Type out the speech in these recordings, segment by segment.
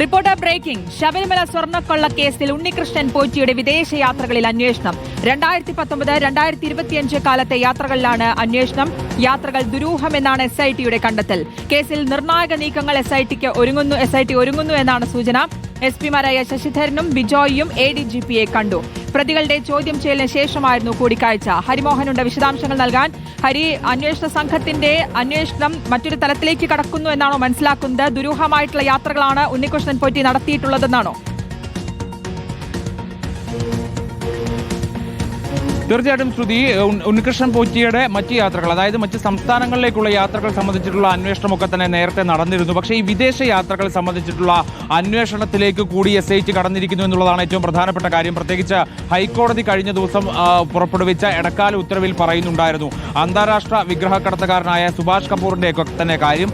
Reporter breaking. Sabarimala സ്വർണക്കൊള്ള കേസിൽ ഉണ്ണികൃഷ്ണൻ പോറ്റിയുടെ വിദേശയാത്രകളിൽ അന്വേഷണം. രണ്ടായിരത്തി പത്തൊമ്പത് രണ്ടായിരത്തി ഇരുപത്തിയഞ്ച് കാലത്തെ യാത്രകളിലാണ് അന്വേഷണം. യാത്രകൾ ദുരൂഹമെന്നാണ് എസ് ഐ ടിയുടെ കണ്ടെത്തൽ. കേസിൽ നിർണായക നീക്കങ്ങൾ എസ് ഐ ടിക്ക് ഒരുങ്ങുന്നു എസ് ഐ ടി ഒരുങ്ങുന്നു എന്നാണ് സൂചന. എസ് പിമാരായ ശശിധരനും ബിജോയിയും എ ഡി ജി പിയെ കണ്ടു. പ്രതികളുടെ ചോദ്യം ചെയ്യലിന് ശേഷമായിരുന്നു കൂടിക്കാഴ്ച. ഹരിമോഹനുണ്ട് വിശദാംശങ്ങൾ നൽകാൻ. ഹരി അന്വേഷണ സംഘത്തിന്റെ അന്വേഷണം മറ്റൊരു തലത്തിലേക്ക് കടക്കുന്നു എന്നാണോ മനസ്സിലാക്കുന്നത്? ദുരൂഹമായിട്ടുള്ള യാത്രകളാണ് ഉണ്ണികൃഷ്ണൻ പോറ്റി നടത്തിയിട്ടുള്ളതെന്നാണോ? തീർച്ചയായിട്ടും ശ്രുതി ഉണ്ണികൃഷ്ണൻ പോറ്റിയുടെ മറ്റ് യാത്രകൾ അതായത് മറ്റ് സംസ്ഥാനങ്ങളിലേക്കുള്ള യാത്രകൾ സംബന്ധിച്ചിട്ടുള്ള അന്വേഷണമൊക്കെ തന്നെ നേരത്തെ നടന്നിരുന്നു. പക്ഷേ ഈ വിദേശ യാത്രകൾ സംബന്ധിച്ചിട്ടുള്ള അന്വേഷണത്തിലേക്ക് കൂടി എസ് ഐ കടന്നിരിക്കുന്നു എന്നുള്ളതാണ് ഏറ്റവും പ്രധാനപ്പെട്ട കാര്യം. പ്രത്യേകിച്ച് ഹൈക്കോടതി കഴിഞ്ഞ ദിവസം പുറപ്പെടുവിച്ച ഇടക്കാല ഉത്തരവിൽ പറയുന്നുണ്ടായിരുന്നു. അന്താരാഷ്ട്ര വിഗ്രഹക്കടത്തുകാരനായ സുഭാഷ് കപൂറിന്റെ ഒക്കെ തന്നെ കാര്യം.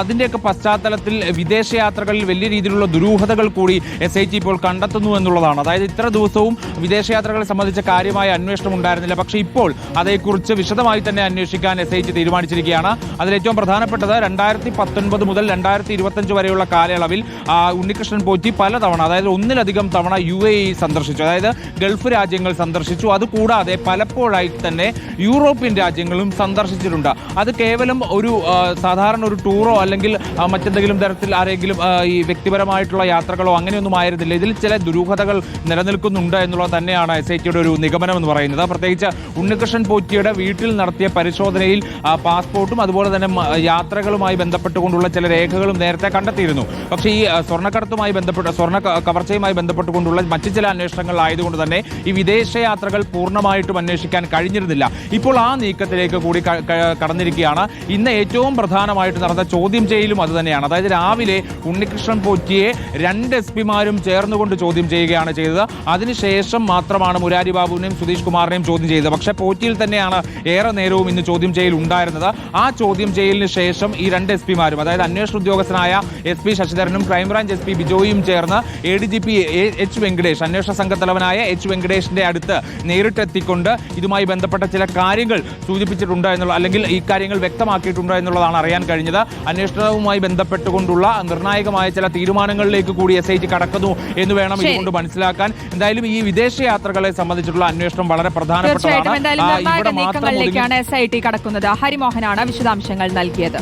അതിന്റെയൊക്കെ പശ്ചാത്തലത്തിൽ പശ്ചാത്തലത്തിൽ വിദേശയാത്രകളിൽ വലിയ രീതിയിലുള്ള ദുരൂഹതകൾ കൂടി എസ് ഇപ്പോൾ കണ്ടെത്തുന്നു എന്നുള്ളതാണ്. അതായത് ഇത്ര ദിവസവും വിദേശയാത്രകളെ സംബന്ധിച്ച കാര്യമായ അന്വേഷണം ഉണ്ടായിരുന്നില്ല. പക്ഷേ ഇപ്പോൾ അതേക്കുറിച്ച് വിശദമായി തന്നെ അന്വേഷിക്കാൻ എസ് ഐ ടി തീരുമാനിച്ചിരിക്കുകയാണ്. അതിൽ ഏറ്റവും പ്രധാനപ്പെട്ടത് രണ്ടായിരത്തി പത്തൊൻപത് മുതൽ രണ്ടായിരത്തി ഇരുപത്തഞ്ച് വരെയുള്ള കാലയളവിൽ ഉണ്ണികൃഷ്ണൻ പോറ്റി പലതവണ അതായത് ഒന്നിലധികം തവണ യു എ ഇ സന്ദർശിച്ചു. അതായത് ഗൾഫ് രാജ്യങ്ങൾ സന്ദർശിച്ചു. അതുകൂടാതെ പലപ്പോഴായി തന്നെ യൂറോപ്യൻ രാജ്യങ്ങളും സന്ദർശിച്ചിട്ടുണ്ട്. അത് കേവലം ഒരു സാധാരണ ഒരു ടൂറോ അല്ലെങ്കിൽ മറ്റെന്തെങ്കിലും തരത്തിൽ ആരെങ്കിലും ഈ വ്യക്തിപരമായിട്ടുള്ള യാത്രകളോ അങ്ങനെയൊന്നും ആയിരുന്നില്ല. ഇതിൽ ചില ദുരൂഹതകൾ നിലനിൽക്കുന്നുണ്ട് എന്നുള്ളത് തന്നെയാണ് എസ് ഐ ടിയുടെ ഒരു നിഗമനം എന്ന് പറയുന്നത്. പ്രത്യേകിച്ച് ഉണ്ണികൃഷ്ണൻ പോറ്റിയുടെ വീട്ടിൽ നടത്തിയ പരിശോധനയിൽ പാസ്പോർട്ടും അതുപോലെ തന്നെ യാത്രകളുമായി ബന്ധപ്പെട്ടുകൊണ്ടുള്ള ചില രേഖകളും നേരത്തെ കണ്ടെത്തിയിരുന്നു. പക്ഷേ ഈ സ്വർണക്കടത്തുമായി ബന്ധപ്പെട്ട് സ്വർണ കവർച്ചയുമായി ബന്ധപ്പെട്ടുകൊണ്ടുള്ള മറ്റ് ചില അന്വേഷണങ്ങൾ ആയതുകൊണ്ട് തന്നെ ഈ വിദേശ യാത്രകൾ പൂർണമായിട്ടും അന്വേഷിക്കാൻ കഴിഞ്ഞിരുന്നില്ല. ഇപ്പോൾ ആ നീക്കത്തിലേക്ക് കൂടി കടന്നിരിക്കുകയാണ്. ഇന്ന് ഏറ്റവും പ്രധാനമായിട്ട് നടന്ന ചോദ്യം ചെയ്യലും അത് തന്നെയാണ്. അതായത് രാവിലെ ഉണ്ണികൃഷ്ണൻ പോറ്റിയെ രണ്ട് എസ് പിമാരും ചേർന്നുകൊണ്ട് ചോദ്യം ചെയ്യുകയാണ് ചെയ്തത്. അതിനുശേഷം മാത്രമാണ് മുരാരി ബാബുവിനെയും സുധീഷ് കുമാറിനെയും ചോദ്യം ചെയ്തത്. പക്ഷേ പോറ്റിയിൽ തന്നെയാണ് ഏറെ നേരവും ഇന്ന് ചോദ്യം ചെയ്യൽ ഉണ്ടായിരുന്നത്. ആ ചോദ്യം ചെയ്യലിന് ശേഷം ഈ രണ്ട് എസ് പിമാരും അതായത് അന്വേഷണ ഉദ്യോഗസ്ഥനായ എസ് പി ശശിധരനും ക്രൈംബ്രാഞ്ച് എസ് പി ബിജോയും ചേർന്ന് A D G P H Venkatesh അന്വേഷണ സംഘത്തലവനായ എച്ച് വെങ്കടേഷിന്റെ അടുത്ത് നേരിട്ടെത്തിക്കൊണ്ട് ഇതുമായി ബന്ധപ്പെട്ട ചില കാര്യങ്ങൾ സൂചിപ്പിച്ചിട്ടുണ്ട് എന്നുള്ള അല്ലെങ്കിൽ ഈ കാര്യങ്ങൾ വ്യക്തമാക്കിയിട്ടുണ്ട് എന്നുള്ളതാണ് അറിയാൻ കഴിഞ്ഞത്. അന്വേഷണവുമായി ബന്ധപ്പെട്ടുകൊണ്ടുള്ള നിർണായകമായ ചില തീരുമാനങ്ങളിലേക്ക് കൂടി എസ് ഐ ടി കടക്കുന്നു എന്ന് വേണം. ഇതുകൊണ്ട് മനസ്സിലാക്കാൻ. എന്തായാലും ഈ വിദേശ യാത്രകളെ സംബന്ധിച്ചിട്ടുള്ള അന്വേഷണം വളരെ തീർച്ചയായിട്ടും. പ്രധാനപ്പെട്ടതാണ് ഇവിടെ മാത്രം നീക്കങ്ങളിലേക്കാണ് എസ് ഐ ടി കടക്കുന്നത്. ഹരിമോഹനാണ് വിശദാംശങ്ങൾ നൽകിയത്.